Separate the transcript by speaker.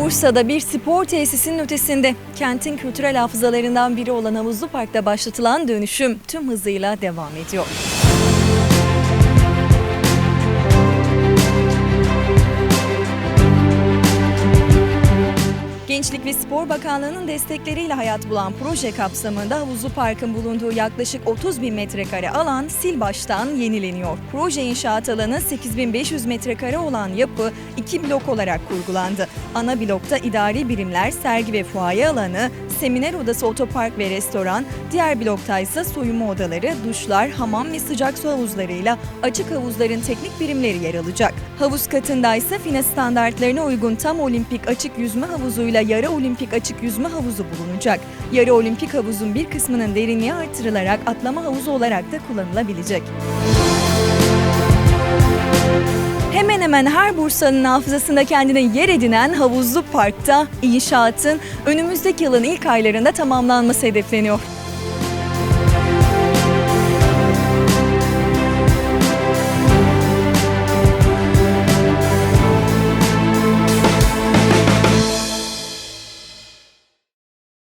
Speaker 1: Bursa'da bir spor tesisinin ötesinde kentin kültürel hafızalarından biri olan Havuzlu Park'ta başlatılan dönüşüm tüm hızıyla devam ediyor. Gençlik ve Spor Bakanlığı'nın destekleriyle hayat bulan proje kapsamında Havuzlu Park'ın bulunduğu yaklaşık 30 bin metrekare alan sil baştan yenileniyor. Proje inşaat alanı 8500 metrekare olan yapı iki blok olarak kurgulandı. Ana blokta idari birimler, sergi ve fuaye alanı, seminer odası, otopark ve restoran, diğer blokta ise soyunma odaları, duşlar, hamam ve sıcak su havuzlarıyla açık havuzların teknik birimleri yer alacak. Havuz katında ise FİNA standartlarına uygun tam olimpik açık yüzme havuzuyla yarı olimpik açık yüzme havuzu bulunacak. Yarı olimpik havuzun bir kısmının derinliği artırılarak atlama havuzu olarak da kullanılabilecek. Hemen hemen her Bursa'nın hafızasında kendine yer edinen Havuzlu Park'ta inşaatın önümüzdeki yılın ilk aylarında tamamlanması hedefleniyor.